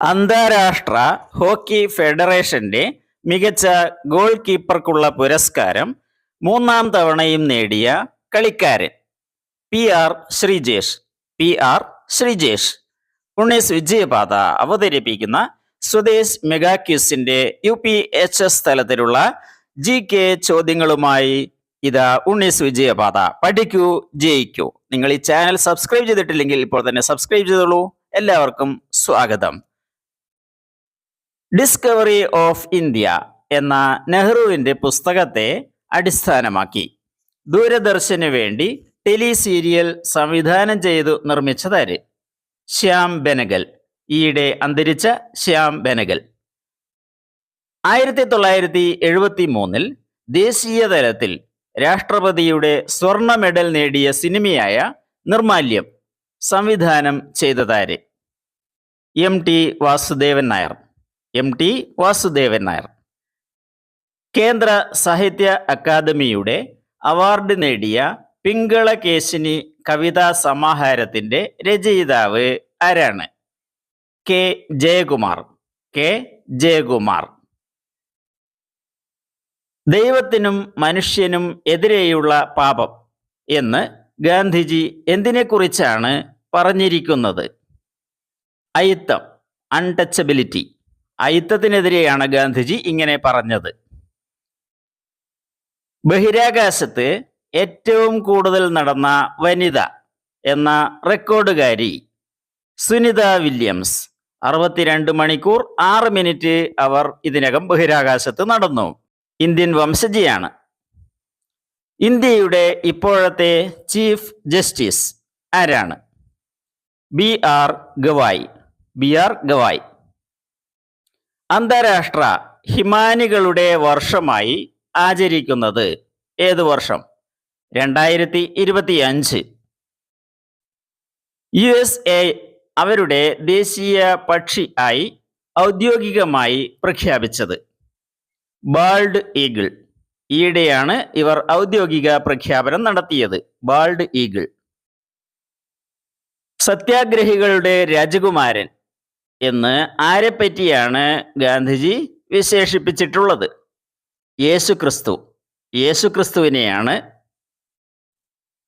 അന്താരാഷ്ട്ര ഹോക്കി ഫെഡറേഷന്റെ മികച്ച ഗോൾ കീപ്പർക്കുള്ള പുരസ്കാരം മൂന്നാം തവണയും നേടിയ കളിക്കാരൻ P R Sreejesh. P R Sreejesh. ഉണ്ണീസ് വിജയപാത അവതരിപ്പിക്കുന്ന സ്വദേശ് മെഗാക്യൂസിന്റെ യു പി എച്ച് എസ് തലത്തിലുള്ള ജി കെ ചോദ്യങ്ങളുമായി ഇതാ ഉണ്ണീസ് വിജയപാത. പഠിക്കൂ ജയിക്കൂ. നിങ്ങൾ ഈ ചാനൽ സബ്സ്ക്രൈബ് ചെയ്തിട്ടില്ലെങ്കിൽ ഇപ്പോൾ തന്നെ സബ്സ്ക്രൈബ് ചെയ്തോളൂ. എല്ലാവർക്കും സ്വാഗതം. ഡിസ്കവറി ഓഫ് ഇന്ത്യ എന്ന നെഹ്റുവിന്റെ പുസ്തകത്തെ അടിസ്ഥാനമാക്കി. ദൂരദർശന് വേണ്ടി ടെലി സീരിയൽ സംവിധാനം ചെയ്തു നിർമ്മിച്ചതാര്? ശ്യാം ബെനഗൽ. ഈയിടെ അന്തരിച്ച ശ്യാം ബെനഗൽ. ആയിരത്തി തൊള്ളായിരത്തി എഴുപത്തി മൂന്നിൽ ദേശീയ തലത്തിൽ രാഷ്ട്രപതിയുടെ സ്വർണ മെഡൽ നേടിയ സിനിമയായ നിർമാല്യം സംവിധാനം ചെയ്തതാര്? M T Vasudevan Nair. M T Vasudevan Nair. കേന്ദ്ര സാഹിത്യ അക്കാദമിയുടെ അവാർഡ് നേടിയ പിങ്കള കേശിനി കവിതാ സമാഹാരത്തിന്റെ രചയിതാവ് ആരാണ്? കെ ജയകുമാർ. കെ ജയകുമാർ. ദൈവത്തിനും മനുഷ്യനും എതിരെയുള്ള പാപം എന്ന് ഗാന്ധിജി എന്തിനെക്കുറിച്ചാണ് പറഞ്ഞിരിക്കുന്നത്? അയിത്തം അൺടച്ചബിലിറ്റി അയിത്തത്തിനെതിരെയാണ് ഗാന്ധിജി ഇങ്ങനെ പറഞ്ഞത്. ബഹിരാകാശത്ത് ഏറ്റവും കൂടുതൽ നടന്ന വനിത എന്ന റെക്കോർഡുകാരി സുനിത വില്യംസ് അറുപത്തിരണ്ട് മണിക്കൂർ ആറ് മിനിറ്റ് അവർ ഇതിനകം ബഹിരാകാശത്ത് നടന്നു. ഇന്ത്യൻ വംശജിയാണ്. ഇന്ത്യയുടെ ഇപ്പോഴത്തെ ചീഫ് ജസ്റ്റിസ് ആരാണ്? B R Gavai. B R Gavai. അന്താരാഷ്ട്ര ഹിമാനികളുടെ വർഷമായി ആചരിക്കുന്നത് ഏത് വർഷം? രണ്ടായിരത്തി ഇരുപത്തി അഞ്ച് യു എസ് എ അവരുടെ ദേശീയ പക്ഷി ആയി ഔദ്യോഗികമായി പ്രഖ്യാപിച്ചത്. Bald eagle. ഈയിടെയാണ് ഇവർ ഔദ്യോഗിക പ്രഖ്യാപനം നടത്തിയത്. Bald eagle. സത്യാഗ്രഹികളുടെ രാജകുമാരൻ എന്ന് ആരെപ്പറ്റിയാണ് ഗാന്ധിജി വിശേഷിപ്പിച്ചിട്ടുള്ളത്? യേശു ക്രിസ്തു യേശു ക്രിസ്തുവിനെയാണ്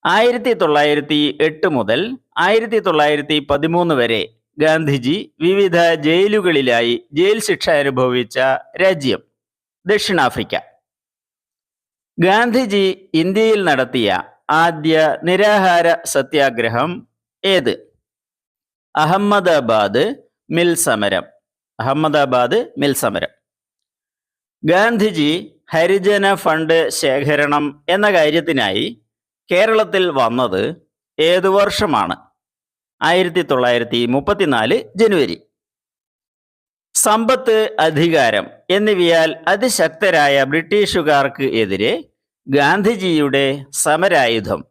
ആയിരത്തി തൊള്ളായിരത്തി എട്ട് മുതൽ ആയിരത്തി തൊള്ളായിരത്തി പതിമൂന്ന് വരെ ഗാന്ധിജി വിവിധ ജയിലുകളിലായി ജയിൽ ശിക്ഷ അനുഭവിച്ച രാജ്യം ദക്ഷിണാഫ്രിക്ക. ഗാന്ധിജി ഇന്ത്യയിൽ നടത്തിയ ആദ്യ നിരാഹാര സത്യാഗ്രഹം ഏത്? അഹമ്മദാബാദ് മിൽ സമരം. അഹമ്മദാബാദ് മിൽ സമരം. ഗാന്ധിജി ഹരിജന ഫണ്ട് ശേഖരണം എന്ന കാര്യത്തിനായി കേരളത്തിൽ വന്നത് ഏതു വർഷമാണ്? ആയിരത്തി തൊള്ളായിരത്തി മുപ്പത്തിനാല് ജനുവരി. സമ്പത്ത് അധികാരം എന്നിവയാൽ അതിശക്തരായ ബ്രിട്ടീഷുകാർക്ക് എതിരെ ഗാന്ധിജിയുടെ സമരായുധം.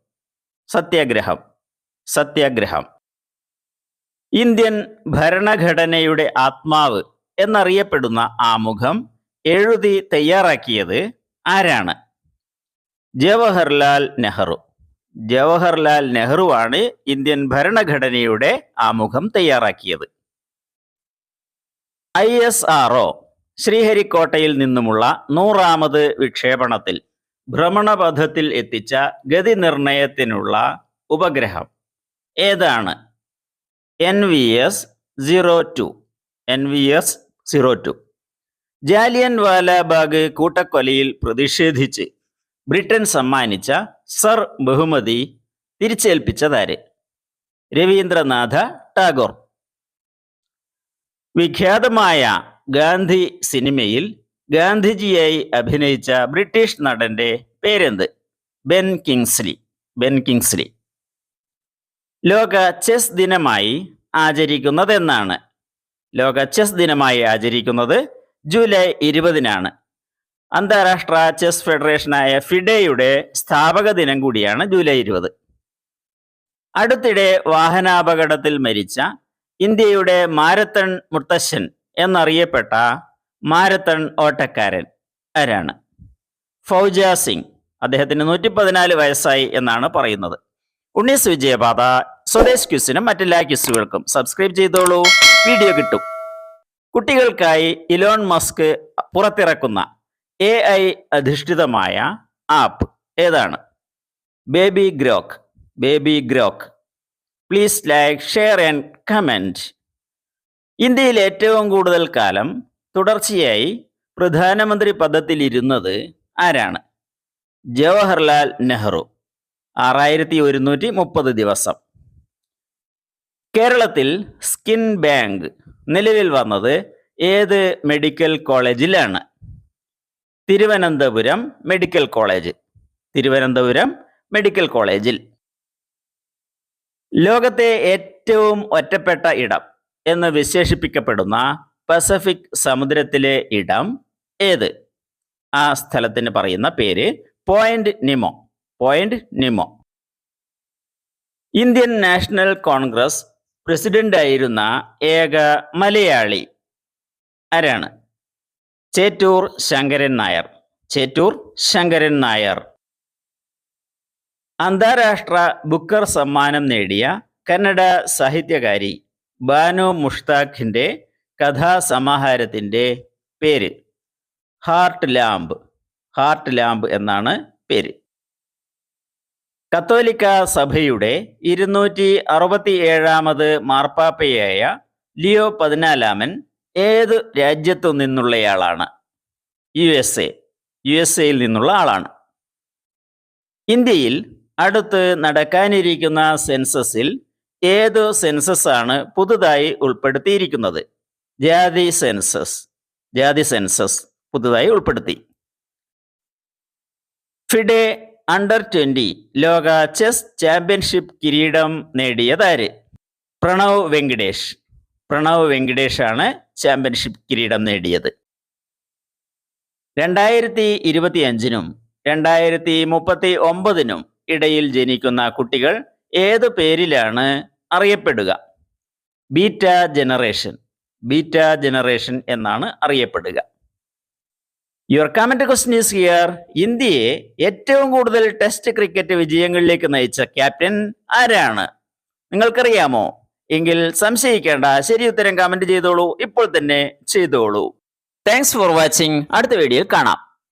സത്യാഗ്രഹം. സത്യാഗ്രഹം. ഇന്ത്യൻ ഭരണഘടനയുടെ ആത്മാവ് എന്നറിയപ്പെടുന്ന ആമുഖം എഴുതി തയ്യാറാക്കിയത് ആരാണ്? ജവഹർലാൽ നെഹ്റു. ജവഹർലാൽ നെഹ്റുവാണ് ഇന്ത്യൻ ഭരണഘടനയുടെ ആമുഖം തയ്യാറാക്കിയത്. ഐ എസ് ആർ ശ്രീഹരിക്കോട്ടയിൽ നിന്നുമുള്ള നൂറാമത് വിക്ഷേപണത്തിൽ ഭ്രമണപഥത്തിൽ എത്തിച്ച ഗതി നിർണയത്തിനുള്ള ഉപഗ്രഹം ഏതാണ്? N V S zero two N V S zero two Jallian Walabagh കൂട്ടക്കൊലയിൽ പ്രതിഷേധിച്ച് ബ്രിട്ടൻ സമ്മാനിച്ച സർ ബഹുമതി തിരിച്ചേൽപ്പിച്ചതാര്? രവീന്ദ്രനാഥ ടാഗോർ. വിഖ്യാതമായ ഗാന്ധി സിനിമയിൽ ഗാന്ധിജിയായി അഭിനയിച്ച ബ്രിട്ടീഷ് നടന്റെ പേരെന്ത്? Ben Kingsley. Ben Kingsley. ലോക ചെസ് ദിനമായി ആചരിക്കുന്നത് എന്നാണ് ലോക ചെസ് ദിനമായി ആചരിക്കുന്നത് ജൂലൈ ഇരുപതിനാണ്. അന്താരാഷ്ട്ര ചെസ് ഫെഡറേഷനായ ഫിഡയുടെ സ്ഥാപക ദിനം കൂടിയാണ് ജൂലൈ ഇരുപത്. അടുത്തിടെ വാഹനാപകടത്തിൽ മരിച്ച ഇന്ത്യയുടെ മാരത്തൺ മുത്തശ്ശൻ എന്നറിയപ്പെട്ട മാരത്തൺ ഓട്ടക്കാരൻ ആരാണ്? ഫൗജ സിംഗ്. അദ്ദേഹത്തിന് നൂറ്റി പതിനാല് വയസ്സായി എന്നാണ് പറയുന്നത്. ഉണ്ണീസ് വിജയപാത സ്വദേശ് ക്യൂസിനും മറ്റെല്ലാ ക്യൂസുകൾക്കും സബ്സ്ക്രൈബ് ചെയ്തോളൂ. വീഡിയോ കിട്ടും. കുട്ടികൾക്കായി ഇലോൺ മസ്ക് പുറത്തിറക്കുന്ന എ ഐ അധിഷ്ഠിതമായ ആപ്പ് ഏതാണ്? Baby Grok Baby Grok please like share and comment ഇന്ത്യയിൽ ഏറ്റവും കൂടുതൽ കാലം തുടർച്ചയായി പ്രധാനമന്ത്രി പദത്തിലിരുന്നത് ആരാണ്? ജവഹർലാൽ നെഹ്റു. ആറായിരത്തി ഒരുന്നൂറ്റി മുപ്പത് ദിവസം. കേരളത്തിൽ സ്കിൻ ബാങ്ക് നിലവിൽ വന്നത് ഏത് മെഡിക്കൽ കോളേജിലാണ്? Thiruvananthapuram medical college. Thiruvananthapuram medical കോളേജിൽ. ലോകത്തെ ഏറ്റവും ഒറ്റപ്പെട്ട ഇടം എന്ന് വിശേഷിപ്പിക്കപ്പെടുന്ന പസഫിക് സമുദ്രത്തിലെ ഇടം ഏത്? ആ സ്ഥലത്തിന് പറയുന്ന പേര് Point Nemo. Point Nemo. Indian National Congress പ്രസിഡന്റായിരുന്ന ഏക മലയാളി ആരാണ്? ചേറ്റൂർ ശങ്കരൻ നായർ. ചേറ്റൂർ ശങ്കരൻ നായർ. അന്താരാഷ്ട്ര ബുക്കർ സമ്മാനം നേടിയ കന്നഡ സാഹിത്യകാരി ബാനു മുഷ്താഖിന്റെ കഥാസമാഹാരത്തിന്റെ പേര്. ഹാർട്ട് ലാംബ് ഹാർട്ട് ലാംബ് എന്നാണ് പേര്. കത്തോലിക്ക സഭയുടെ ഇരുന്നൂറ്റി അറുപത്തി ഏഴാമത് മാർപ്പാപ്പയായ ലിയോ പതിനാലാമൻ ഏത് രാജ്യത്തു നിന്നുള്ളയാളാണ്? U S A. U S എയിൽ നിന്നുള്ള ആളാണ്. ഇന്ത്യയിൽ അടുത്ത് നടക്കാനിരിക്കുന്ന സെൻസസിൽ ഏത് സെൻസസ് ആണ് പുതുതായി ഉൾപ്പെടുത്തിയിരിക്കുന്നത്. ജാതി സെൻസസ്. ജാതി സെൻസസ് പുതുതായി ഉൾപ്പെടുത്തി. ഫിഡെ അണ്ടർ ട്വന്റി ലോക ചെസ് ചാമ്പ്യൻഷിപ്പ് കിരീടം നേടിയതാര്? പ്രണവ് വെങ്കിടേഷ്. പ്രണവ് വെങ്കിടേഷ് ആണ് ചാമ്പ്യൻഷിപ്പ് കിരീടം നേടിയത്. രണ്ടായിരത്തി ഇരുപത്തി അഞ്ചിനും രണ്ടായിരത്തി മുപ്പത്തി ഒമ്പതിനും ഇടയിൽ ജനിക്കുന്ന കുട്ടികൾ ഏത് പേരിലാണ് അറിയപ്പെടുക? Beta generation. ബീറ്റ ജനറേഷൻ എന്നാണ് അറിയപ്പെടുക. Your comment question is here ഇന്ത്യയെ ഏറ്റവും കൂടുതൽ ടെസ്റ്റ് ക്രിക്കറ്റ് വിജയങ്ങളിലേക്ക് നയിച്ച ക്യാപ്റ്റൻ ആരാണ്? നിങ്ങൾക്കറിയാമോ? എങ്കിൽ സംശയിക്കേണ്ട. ശരി ഉത്തരം കമന്റ് ചെയ്തോളൂ. ഇപ്പോൾ തന്നെ ചെയ്തോളൂ. താങ്ക്സ് ഫോർ വാച്ചിങ് അടുത്ത വീഡിയോയിൽ കാണാം.